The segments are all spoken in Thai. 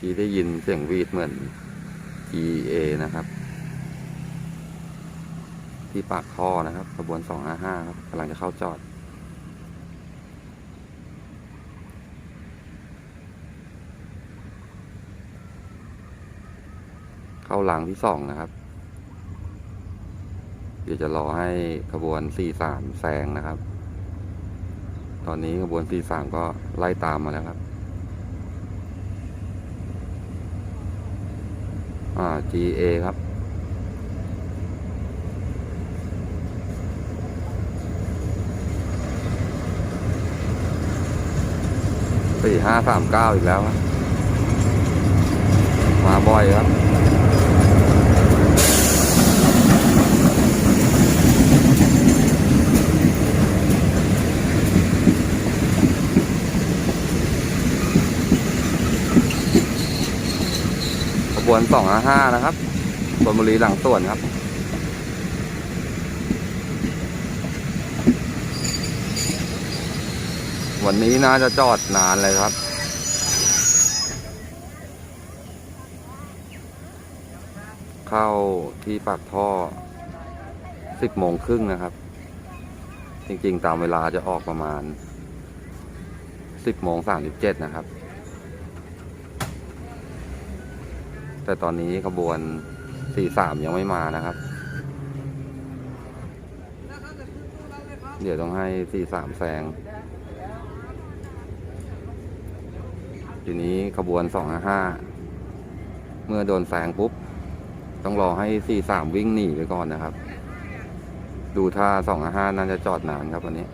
กี้ได้ยินเสียงวีดเหมือน EA นะครับ ที่ปากท่อนะครับขบวน 255 ครับกำลังจะเข้าจอด เข้าหลังที่สองนะครับ เดี๋ยวจะรอให้ขบวน 43 แซงนะครับ ตอนนี้ขบวน 43 ก็ไล่ตามมาแล้วครับ อ่า GA ครับ สี่ห้าสามเก้าอีกแล้ว มาบ่อยครับ วนสองห้านะครับชลบุรีหลังส่วนครับ วันนี้น่าจะจอดนานเลยครับเข้าที่ปากท่อสิบโมงครึ่งนะครับ จริงๆ ตามเวลาจะออกประมาณสิบโมงสามสิบเจ็ดนะครับ แต่ตอนนี้ขบวน 43 ยังไม่มานะครับ เดี๋ยวต้องให้ 43 แซงทีนี้ขบวน 255 เมื่อโดนแซงปุ๊บ ต้องรอให้ 43 วิ่งหนีไปก่อนนะครับ ดูท่า 255 น่าจะจอดนานครับวันนี้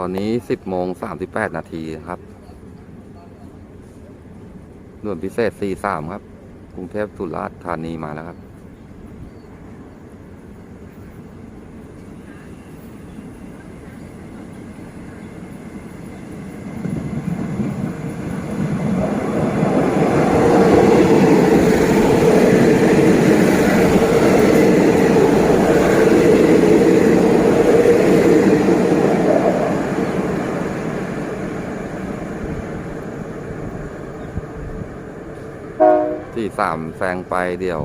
ตอนนี้ 10โมง38 นาทีครับด่วนพิเศษ 43 ครับ กรุงเทพสุราษฎร์ธานีมาแล้วครับ สี่สามแซงไปเดี๋ยว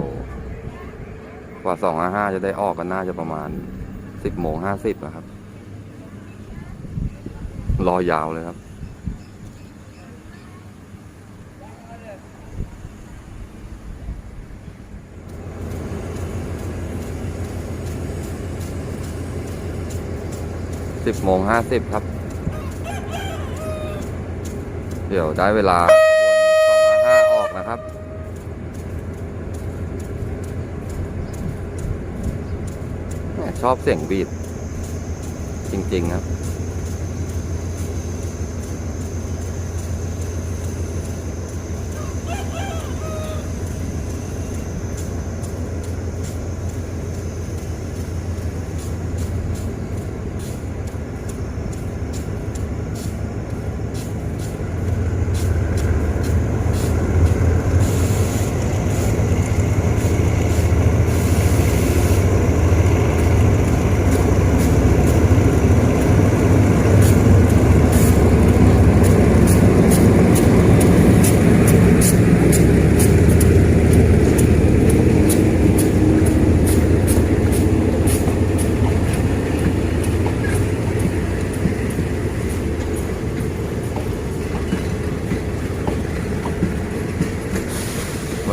กว่าสองห้าจะได้ออกกันน่าจะประมาณสิบโมงห้าสิบนะครับ รอยาวเลยครับ สิบโมงห้าสิบครับ เดี๋ยวได้เวลาสองห้าออกนะครับ แหม่ ชอบเสียงบีดจริง ๆ ครับ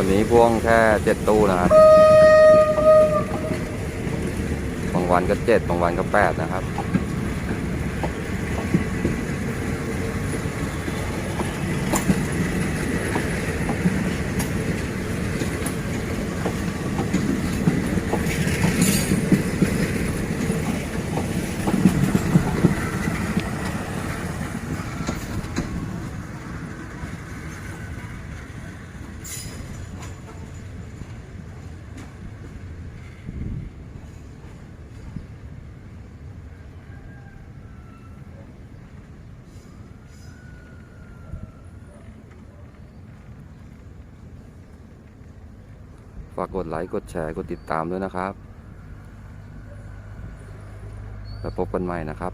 วันนี้พ่วงแค่เจ็ดตู้นะครับบางวันก็เจ็ดบางวันก็แปดนะครับากกดไลค์กดแชร์กดติดตามด้วยนะครับ แล้วพบกันใหม่นะครับ